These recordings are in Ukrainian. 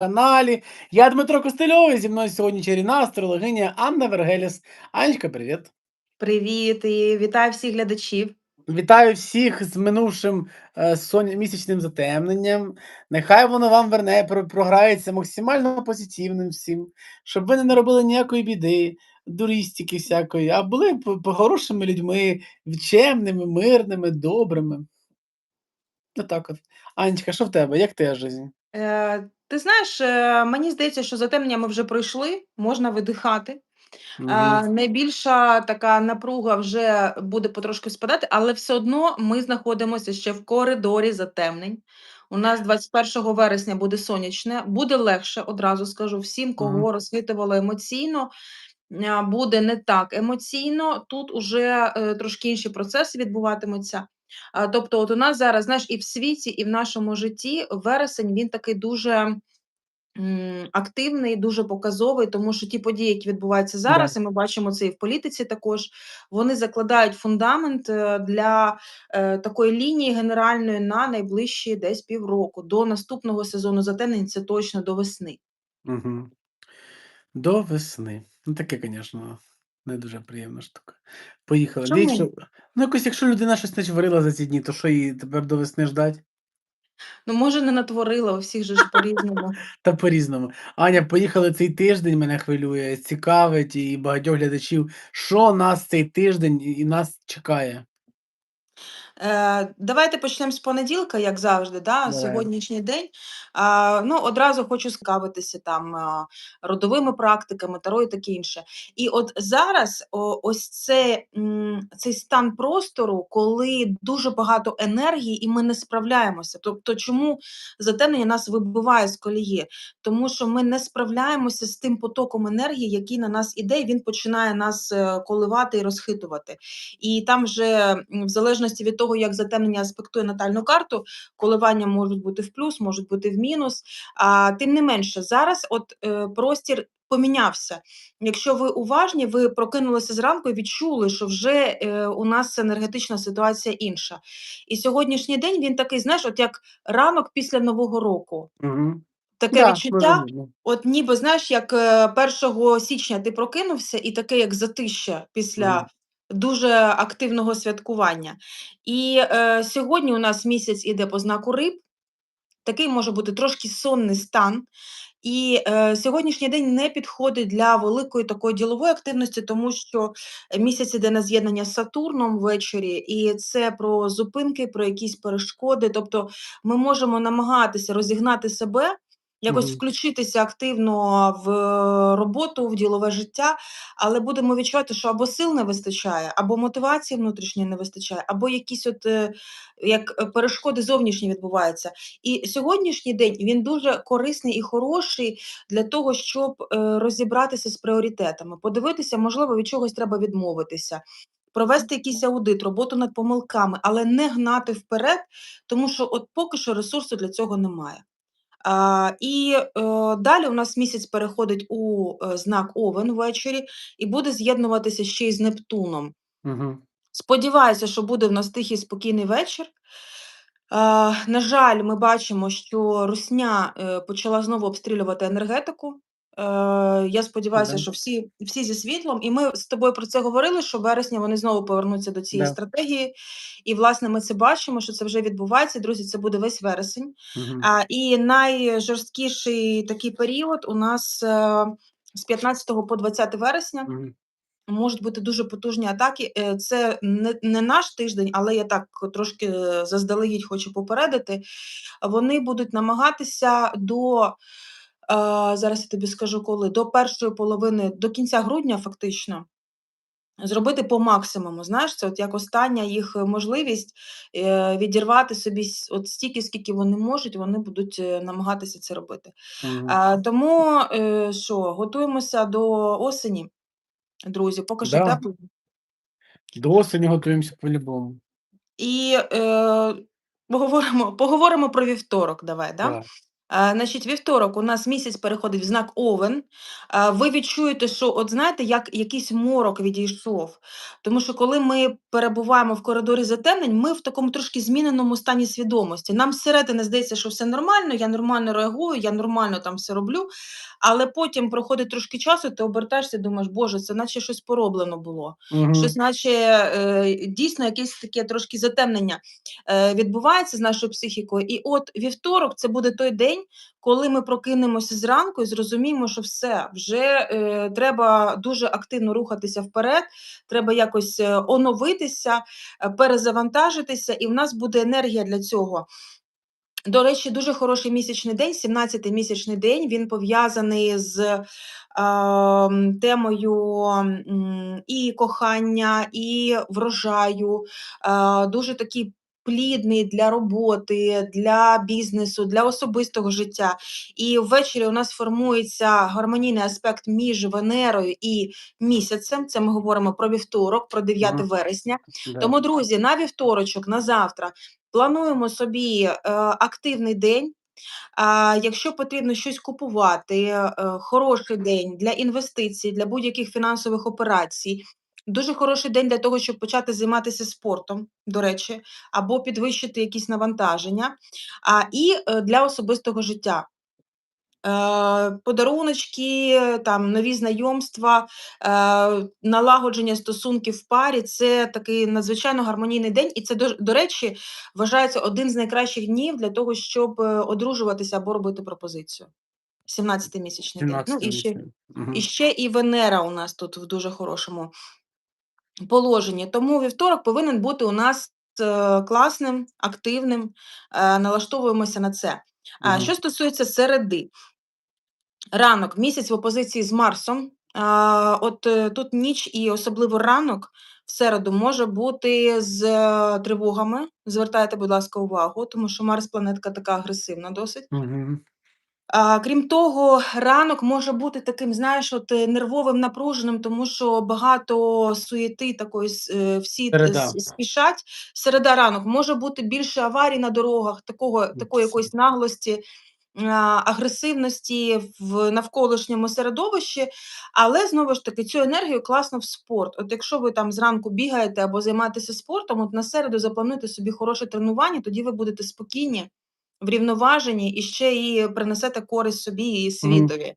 каналі. Я Дмитро Костельов, зі мною сьогодні чарівна астрологиня Анна Вергеліс. Анечка, привіт. Привіт і вітаю всіх глядачів. Вітаю всіх з минувшим е, соня- місячним затемненням. Нехай воно вам верне, програється максимально позитивним всім, щоб ви не наробили ніякої біди, дурістики всякої, а були п- хорошими людьми, чемними, мирними, добрими. Отак от. Анечка, що в тебе? Як твоя життя? Е, ти знаєш, е, мені здається, що затемнення ми вже пройшли, можна видихати. Мгм. найбільша така напруга вже буде потрошки спадати, але все одно ми знаходимося ще в коридорі затемнень. У нас 21 вересня буде сонячне, буде легше, одразу скажу всім, кого розхитувало емоційно. Буде не так емоційно, тут уже е, трошки інші процеси відбуватимуться. Тобто, от у нас зараз, знаєш, і в світі, і в нашому житті вересень він такий дуже активний, дуже показовий, тому що ті події, які відбуваються зараз, і ми бачимо це і в політиці також, вони закладають фундамент е, для е, такої лінії генеральної на найближчі десь півроку. До наступного сезону затемнень це точно до весни. Мгм. До весни. Ну, таке, звісно, не дуже приємна штука. Поїхали. Чому? Якщо, ну, якось, якщо людина щось не варила за ці дні, то що її тепер до весни ждать? Ну, може, не натворила, у всіх же ж по-різному. Та по-різному. Аня, поїхали цей тиждень, мене хвилює, цікавить і багатьох глядачів, що нас цей тиждень і і нас чекає. Е, давайте почнемо з понеділка, як завжди, да, Давай. сьогоднішній день. Ну, одразу хочу скавитися там родовими практиками, таро і таке інше. І от зараз о, ось це, м, цей стан простору, коли дуже багато енергії, і ми не справляємося. Тобто, чому затемнення нас вибиває з колії? Тому що ми не справляємося з тим потоком енергії, який на нас іде, і він починає нас е, коливати і розхитувати. І там вже в залежності від того, як затемнення аспектує натальну карту, коливання можуть бути в плюс, можуть бути в мінус. А тим не менше, зараз от е, простір. Помінявся. Якщо ви уважні, ви прокинулися зранку і відчули, що вже е, у нас енергетична ситуація інша. І сьогоднішній день він такий, знаєш, от як ранок після Нового року. Угу. Таке Да, відчуття, зрозуміло. От ніби знаєш, як е, 1 січня ти прокинувся, і таке як затища після. Дуже активного святкування. І е, сьогодні у нас місяць іде по знаку риб. Такий може бути трошки сонний стан. І е, сьогоднішній день не підходить для великої такої ділової активності, тому що місяць іде на з'єднання з Сатурном ввечері, і це про зупинки, про якісь перешкоди. Тобто ми можемо намагатися розігнати себе, якось включитися активно в роботу, в ділове життя, але будемо відчувати, що або сил не вистачає, або мотивації внутрішньої не вистачає, або якісь от е, як е, перешкоди зовнішні відбуваються. І сьогоднішній день він дуже корисний і хороший для того, щоб е, розібратися з пріоритетами, подивитися, можливо, від чогось треба відмовитися. Провести якийсь аудит, роботу над помилками, але не гнати вперед, тому що от поки що ресурсу для цього немає. І е, далі у нас місяць переходить у е, знак Овен ввечері і буде з'єднуватися ще й з Нептуном. Угу. Сподіваюся, що буде в нас тихий спокійний вечір. На жаль, ми бачимо, що Русня е, почала знову обстрілювати енергетику. Е, я сподіваюся, Да. що всі, всі зі світлом, і ми з тобою про це говорили, що в вересні вони знову повернуться до цієї Да. стратегії. І, власне, ми це бачимо, що це вже відбувається. Друзі, це буде весь вересень. Мгм. А, і найжорсткіший такий період у нас е, з 15 по 20 вересня. Мгм. Можуть бути дуже потужні атаки. Е, Це не, не наш тиждень, але я так трошки е, заздалегідь хочу попередити. Вони будуть намагатися до зараз я тобі скажу коли, до першої половини, до кінця грудня, фактично. Зробити по максимуму, знаєш, це от як остання їх можливість е, відірвати собі от стільки, скільки вони можуть, вони будуть е, намагатися це робити. А, тому е, що, готуємося до осені, друзі, поки що Да. тепло. До осені готуємося по-любому. І е, поговоримо, поговоримо про вівторок. Давай, да? Да. Е, значить, вівторок у нас місяць переходить в знак Овен. Е, ви відчуєте, що, от знаєте, як якийсь морок відійшов. Тому що коли ми перебуваємо в коридорі затемнень, ми в такому трошки зміненому стані свідомості. Нам зсередини здається, що все нормально, я нормально реагую, я нормально там все роблю. Але потім проходить трошки часу, ти обертаєшся думаєш, Боже, це наче щось пороблено було. Мгм. Щось, наче е, дійсно якесь таке трошки затемнення відбувається з нашою психікою. І от вівторок це буде той день, коли ми прокинемося зранку і зрозуміємо, що все, вже е, треба дуже активно рухатися вперед, треба якось е, оновитися, е, перезавантажитися, і в нас буде енергія для цього. До речі, дуже хороший місячний день, 17-й місячний день. Він пов'язаний з ем, темою і кохання, і врожаю. Е, дуже такий плідний для роботи, для бізнесу, для особистого життя. І ввечері у нас формується гармонійний аспект між Венерою і місяцем. Це ми говоримо про вівторок, про 9 Ага. вересня. Да. Тому, друзі, на вівторочок, на завтра плануємо собі е, активний день. А, якщо потрібно щось купувати, е, хороший день для інвестицій, для будь-яких фінансових операцій. Дуже хороший день для того, щоб почати займатися спортом, до речі, або підвищити якісь навантаження, а, і е, для особистого життя. Е, подаруночки, там нові знайомства, е, налагодження стосунків в парі це такий надзвичайно гармонійний день, і це до, речі, вважається один з найкращих днів для того, щоб одружуватися або робити пропозицію. 17-й місячний день. Ну і ще. Мгм. і ще і Венера у нас тут в дуже хорошому положенні. Тому вівторок повинен бути у нас е, класним, активним. Е, налаштовуємося на це. А Мгм. що стосується середи, ранок, місяць в опозиції з Марсом. От е, тут ніч і особливо ранок в середу може бути з тривогами. Звертайте, будь ласка, увагу, тому що Марс планетка така агресивна досить. Мгм. А, крім того, ранок може бути таким, знаєш, от е, нервовим, напруженим, тому що багато суєти такої, е, всі е, Середа. спішать. Середа ранок може бути більше аварій на дорогах, такого, такої якоїсь наглості, агресивності в навколишньому середовищі, але знову ж таки цю енергію класно в спорт. От якщо ви там зранку бігаєте або займаєтеся спортом, от на середу заплануйте собі хороше тренування, тоді ви будете спокійні, врівноважені і ще і принесете користь собі і світові.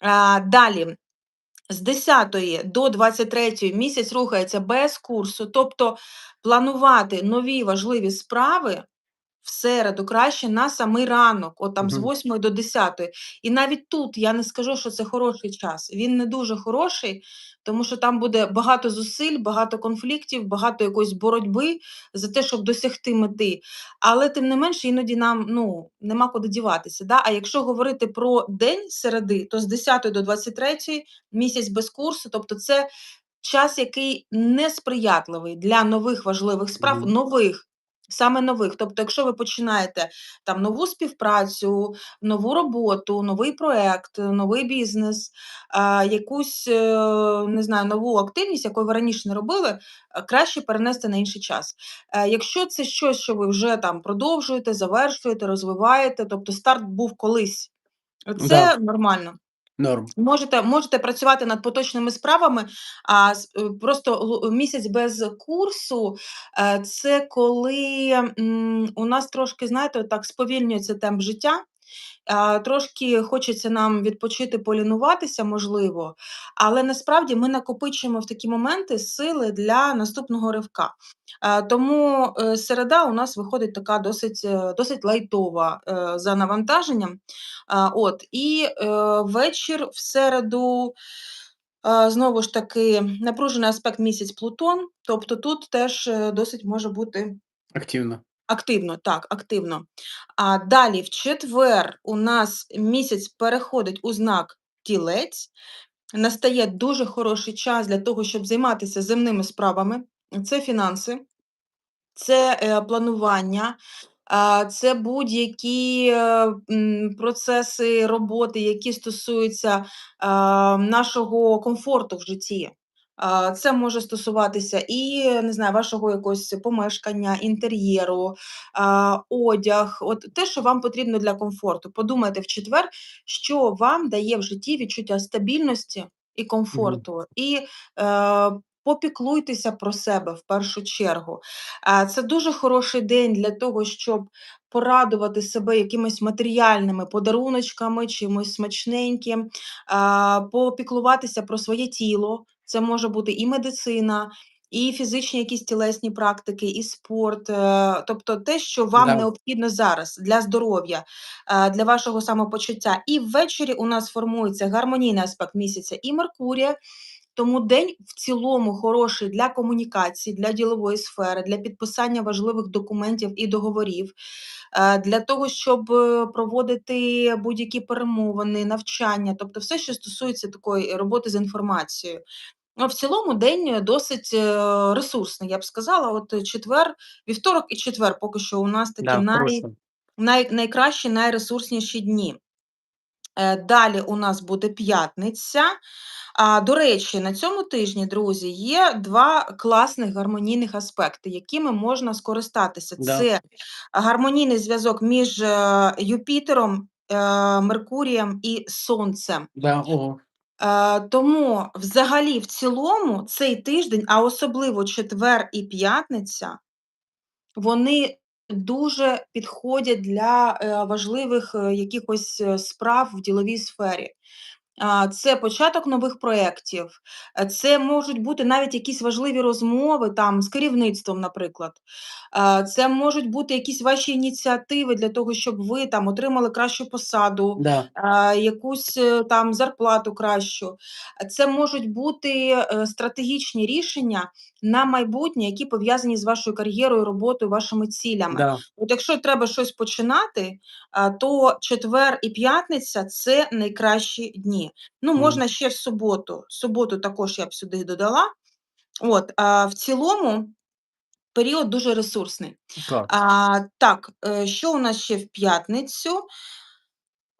А, далі. З 10 до 23 місяць рухається без курсу, тобто планувати нові важливі справи в середу краще на самий ранок, от там з Мгм. 8 до 10. І навіть тут я не скажу, що це хороший час. Він не дуже хороший, тому що там буде багато зусиль, багато конфліктів, багато якоїсь боротьби за те, щоб досягти мети. Але тим не менше, іноді нам ну, нема куди діватися. Да? А якщо говорити про день середи, то з 10 до 23 місяць без курсу, тобто це час, який несприятливий для нових важливих справ, Мгм. нових. Саме нових. Тобто, якщо ви починаєте там нову співпрацю, нову роботу, новий проект, новий бізнес, а, якусь е, не знаю, нову активність, яку ви раніше не робили, е, краще перенести на інший час. Е, Якщо це щось, що ви вже там продовжуєте, завершуєте, розвиваєте, тобто старт був колись, Да. це нормально. Норм. Можете, можете працювати над поточними справами, а е, просто місяць без курсу е, це коли у нас трошки, знаєте, так сповільнюється темп життя. Трошки хочеться нам відпочити, полінуватися, можливо, але насправді ми накопичуємо в такі моменти сили для наступного ривка. Тому е, середа у нас виходить така досить, е, досить лайтова е, за навантаженням. От, і вечір в середу. Знову ж таки, напружений аспект місяць Плутон, тобто тут теж досить може бути Активно. Активно, так, активно. А далі в четвер у нас місяць переходить у знак Тілець. Настає дуже хороший час для того, щоб займатися земними справами. Це фінанси, це е, планування, це будь-які е, процеси роботи, які стосуються нашого комфорту в житті. Це може стосуватися і, не знаю, вашого якогось помешкання, інтер'єру, одяг, от те, що вам потрібно для комфорту. Подумайте в четвер, що вам дає в житті відчуття стабільності і комфорту. І, е, попіклуйтеся про себе в першу чергу. Це дуже хороший день для того, щоб порадувати себе якимись матеріальними подаруночками, чимось смачненьким, попіклуватися про своє тіло. Це може бути і медицина, і фізичні якісь тілесні практики, і спорт, е, тобто те, що вам Да. необхідно зараз для здоров'я, е, для вашого самопочуття. І ввечері у нас формується гармонійний аспект місяця і Меркурія, тому день в цілому хороший для комунікації, для ділової сфери, для підписання важливих документів і договорів, е, для того, щоб е, проводити будь-які перемовини, навчання, тобто все, що стосується такої роботи з інформацією. Ну, в цілому день досить е, ресурсний, я б сказала. От четвер, вівторок і четвер поки що у нас такі Да, най, най, найкращі, найресурсніші дні. Е, Далі у нас буде п'ятниця. А, до речі, на цьому тижні, друзі, є два класних гармонійних аспекти, якими можна скористатися. Да. Це гармонійний зв'язок між е, Юпітером, е, Меркурієм і Сонцем. Да, ого. Тому взагалі в цілому цей тиждень, а особливо четвер і п'ятниця, вони дуже підходять для е, важливих е, якихось е, справ в діловій сфері. А, Це початок нових проєктів, е, це можуть бути навіть якісь важливі розмови там з керівництвом, наприклад. А, Це можуть бути якісь ваші ініціативи для того, щоб ви там отримали кращу посаду, Да. а, якусь е, там зарплату кращу. Це можуть бути е, стратегічні рішення на майбутнє, які пов'язані з вашою кар'єрою, роботою, вашими цілями. Да. От якщо треба щось починати, то четвер і п'ятниця це найкращі дні. Ну, можна ще в суботу. Суботу також я б сюди додала. От, а, в цілому період дуже ресурсний. Так, А, так, е, що у нас ще в п'ятницю?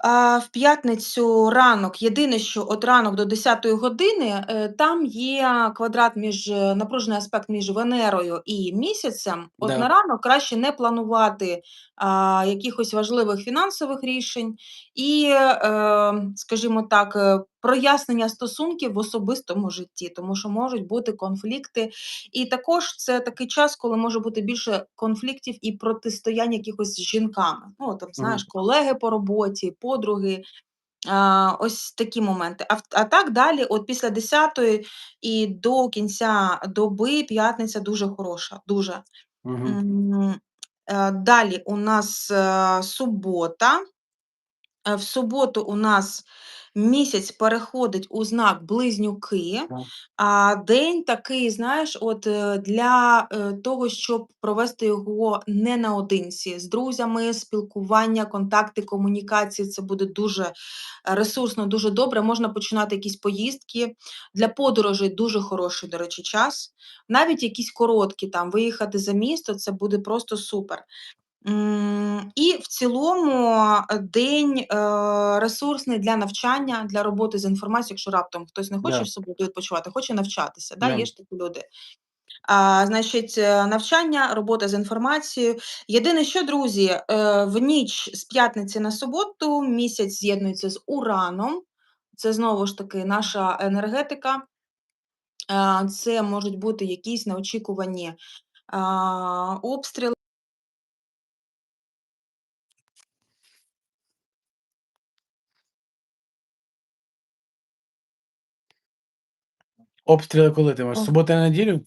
А, в п'ятницю ранок, єдине, що от ранок до 10 години, е, там є квадрат між е, напружений аспект між Венерою і місяцем. От Да. на ранок краще не планувати а, якихось важливих фінансових рішень і, е, скажімо так, е, прояснення стосунків в особистому житті, тому що можуть бути конфлікти. І також це такий час, коли може бути більше конфліктів і протистоянь якихось з жінками. Ну, там, знаєш, колеги по роботі, подруги. А, ось такі моменти. А, а так далі, от після 10 і до кінця доби п'ятниця дуже хороша. Дуже. Е, Далі у нас е, субота. Е, В суботу у нас місяць переходить у знак Близнюки, а день такий, знаєш, от е, для е, того, щоб провести його не наодинці, з друзями, спілкування, контакти, комунікації. Це буде дуже ресурсно, дуже добре. Можна починати якісь поїздки. Для подорожей дуже хороший, до речі, час. Навіть якісь короткі там виїхати за місто, це буде просто супер. І в цілому день е, ресурсний для навчання, для роботи з інформацією, якщо раптом хтось не хоче в суботу відпочивати, хоче навчатися. Да? Да. Є ж такі люди. А, значить, е, навчання, робота з інформацією. Єдине, що, друзі, е, в ніч з п'ятниці на суботу місяць з'єднується з Ураном. Це знову ж таки наша енергетика. Це можуть бути якісь неочікувані обстріли. Обстріли коли ти маєш? О. Субота на неділю?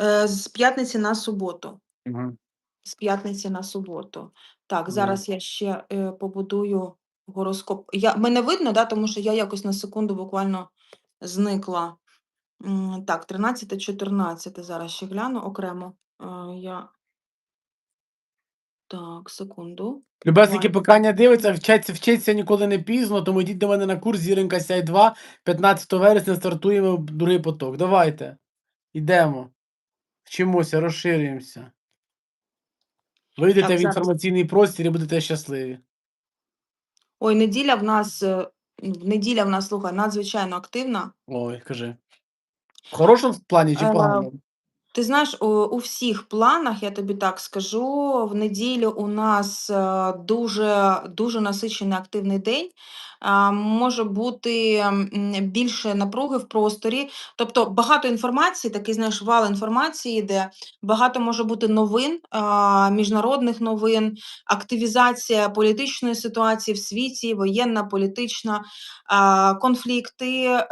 Е, З п'ятниці на суботу. Угу. З п'ятниці на суботу. Так, зараз я ще е, побудую гороскоп. Я, мене видно, да, тому що я якось на секунду буквально зникла. М, Так, 13-14 зараз ще гляну окремо. Е, Я... Так, секунду. Любесники покання дивиться, вчаться, вчиться ніколи не пізно, тому йдіть до мене на курс Зіринка Сяй 2. 15 вересня стартуємо другий поток. Давайте. Йдемо. Вчимося, розширюємося. Вийдете Так, в зараз. інформаційний простір і будете щасливі. Ой, неділя в нас, е, неділя в нас, слухай, надзвичайно активна. Ой, кажи. В хорошому плані чи Е, поганому? Ти знаєш, у у всіх планах, я тобі так скажу, в неділю у нас, е, дуже дуже насичений активний день. Може бути, більше напруги в просторі. Тобто багато інформації, такий, знаєш, вал інформації йде, багато може бути новин, міжнародних новин, активізація політичної ситуації в світі, воєнна, політична, конфлікти, е,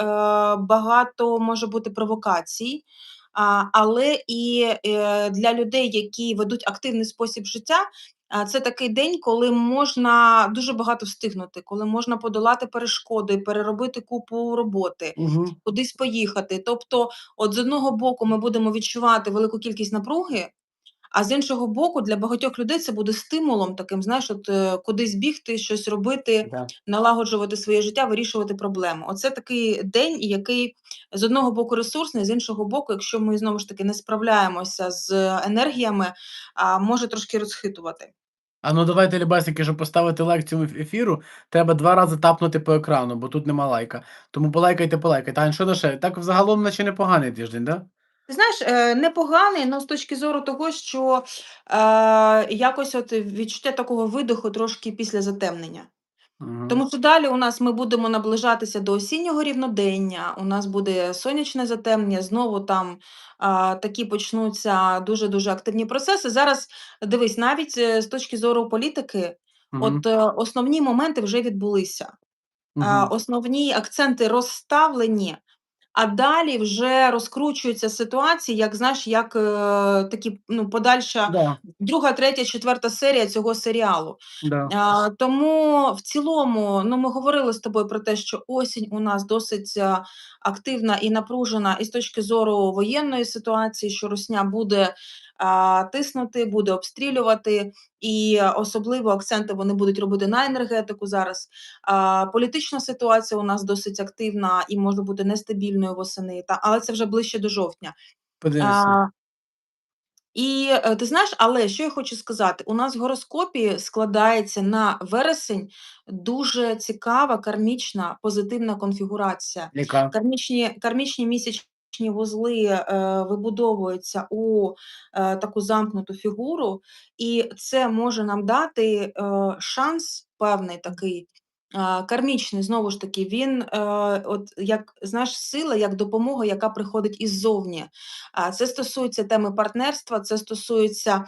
багато може бути провокацій. Але і, е, для людей, які ведуть активний спосіб життя, це такий день, коли можна дуже багато встигнути, коли можна подолати перешкоди, переробити купу роботи, угу. кудись поїхати. Тобто, от з одного боку, ми будемо відчувати велику кількість напруги, а з іншого боку, для багатьох людей це буде стимулом таким, знаєш, от, е, кудись бігти, щось робити, Да. налагоджувати своє життя, вирішувати проблеми. Оце такий день, який з одного боку ресурсний, з іншого боку, якщо ми знову ж таки не справляємося з енергіями, а, може трошки розхитувати. А ну давай, телебасники, щоб поставити лайк цьому ефіру, треба 2 рази тапнути по екрану, бо тут нема лайка. Тому полайкайте, полайкайте. Ань, що на ще? Так взагалом наче непоганий тиждень, да? Ти знаєш, е, непоганий, но з точки зору того, що, е, якось от відчуття такого видиху трошки після затемнення. Мгм. Тому що далі у нас ми будемо наближатися до осіннього рівнодення, у нас буде сонячне затемнення, знову там, а, такі почнуться дуже-дуже активні процеси. Зараз дивись, навіть, е, з точки зору політики, Мгм. от, е, основні моменти вже відбулися. А, Мгм. основні акценти розставлені, а далі вже розкручуються ситуації, як знаєш, як, е, такі, ну, подальша Да, 2, 3, 4 серія цього серіалу. да. А, тому в цілому, ну, ми говорили з тобою про те, що осінь у нас досить, а, активна і напружена і з точки зору воєнної ситуації, що Русня буде, а, тиснути, буде обстрілювати, і особливо акценти вони будуть робити на енергетику зараз. А, політична ситуація у нас досить активна і може бути нестабільною восени, та але це вже ближче до жовтня. Подивимося. І, е, ти знаєш, але що я хочу сказати, у нас в гороскопі складається на вересень дуже цікава кармічна позитивна конфігурація. Яка? Кармічні кармічні місячні вузли, е, вибудовуються у, е, таку замкнуту фігуру, і це може нам дати, е, шанс певний такий, кармічний, знову ж таки, він, е, от як, знаєш, сила, як допомога, яка приходить іззовні. А, це стосується теми партнерства, це стосується,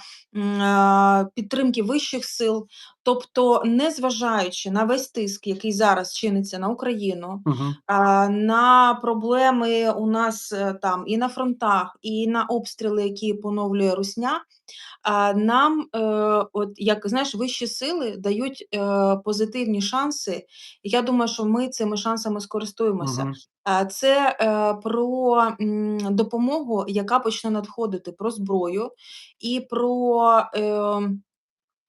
а, підтримки вищих сил. Тобто, незважаючи на весь тиск, який зараз чиниться на Україну, а, на проблеми у нас, е, там і на фронтах, і на обстріли, які поновлює Русня, а, нам, е, от як знаєш, вищі сили дають, е, позитивні шанси. Я думаю, що ми цими шансами скористуємося. А, це, е, про, м, допомогу, яка почне надходити, про зброю і про, ем,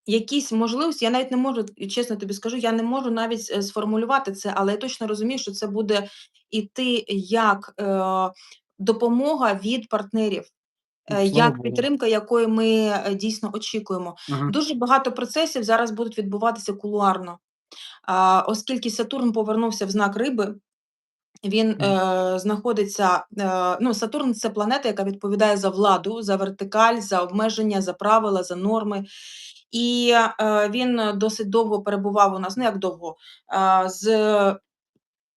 якісь можливості. Я навіть не можу, чесно тобі скажу, я не можу навіть, е, сформулювати це, але я точно розумію, що це буде іти як, е, допомога від партнерів. Ну, Е, слава як Богу. підтримка, якої ми, е, дійсно очікуємо. Мгм. Дуже багато процесів зараз будуть відбуватися кулуарно. А, оскільки Сатурн повернувся в знак Риби, він, Мгм. е, знаходиться, е, ну, Сатурн- це планета, яка відповідає за владу, за вертикаль, за обмеження, за правила, за норми. І, е, він досить довго перебував у нас, ну, як довго, а, з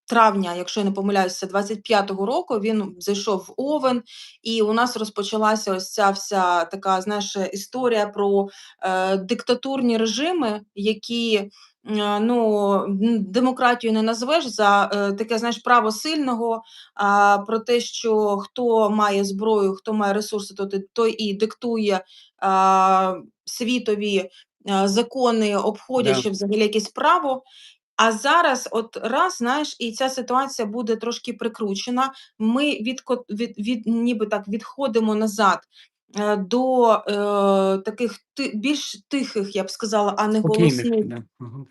травня, якщо я не помиляюся, 25-го року він зайшов в Овен, і у нас розпочалася ось ця вся така, знаєш, історія про, е, диктатурні режими, які, е, ну, м, демократією не назвеш за, е, таке, знаєш, право сильного, а, про те, що хто має зброю, хто має ресурси, то ти той і диктує, а, світові, а, закони, обходячи взагалі якесь право. А зараз от раз, знаєш, і ця ситуація буде трошки прикручена. Ми відко від від ніби так відходимо назад, е, до, е, таких ти більш тихих, я б сказала, а не Спокійних, голосних да. Мгм.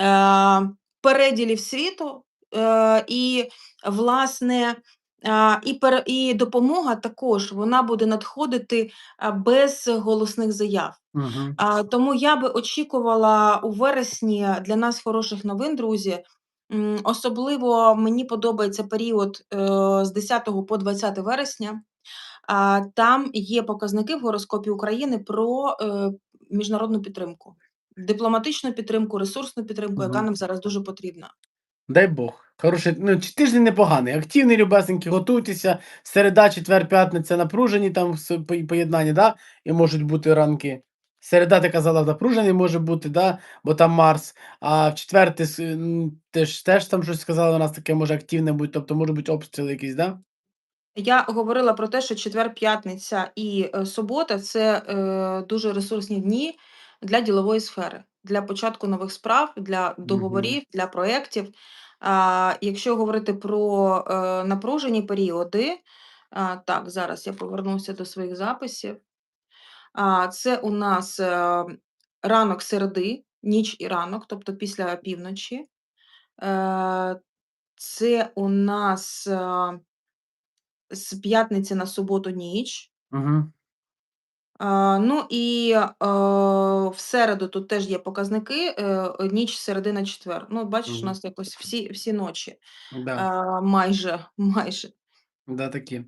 е, переділів світу. Е, і, власне, а, і пер і допомога також, вона буде надходити, а, без голосних заяв. Мгм. А, тому я би очікувала у вересні для нас хороших новин, друзі. М, особливо мені подобається період, е, з 10 по 20 вересня. А, там є показники в гороскопі України про, е, міжнародну підтримку, дипломатичну підтримку, ресурсну підтримку, яка нам зараз дуже потрібна. Дай Бог. Хороший, ну, тиждень непоганий, активний, любесенький, готуйтеся. Середа, четвер, п'ятниця напружені там поєднання, да, і можуть бути ранки. Середа, ти казала, напружений може бути, да, бо там Марс, а в четвер ти с м, ти ж теж там щось сказала, у нас таке може активне бути, тобто можуть бути обстріли якісь, да? Я говорила про те, що четвер, п'ятниця і, е, субота- це, е, дуже ресурсні дні для ділової сфери, для початку нових справ, для договорів, для проєктів. А, якщо говорити про, е, напружені періоди, а, так, зараз я повернуся до своїх записів. А, це у нас, е, ранок середи, ніч і ранок, тобто після півночі. Е, це у нас, е з п'ятниці на суботу ніч. Угу. А, ну і, е, в середу тут теж є показники, е, ніч з середи на четвер. Ну, бачиш, у нас якось всі всі ночі, Да. а, майже майже. Да, такі.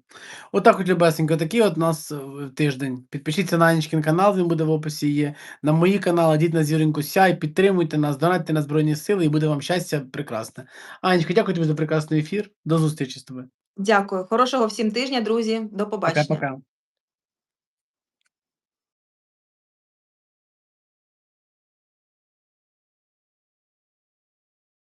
Отак от, любесенько, такий от у нас, е, тиждень. Підпишіться на Анічкин канал, він буде в описі є. На мої канали, діть на зіринку Сяй, підтримуйте нас, донатьте на Збройні Сили і буде вам щастя прекрасне. Анічка, дякую тобі за прекрасний ефір. До зустрічі з тобою. Дякую. Хорошого всім тижня, друзі. До побачення. Пока-пока.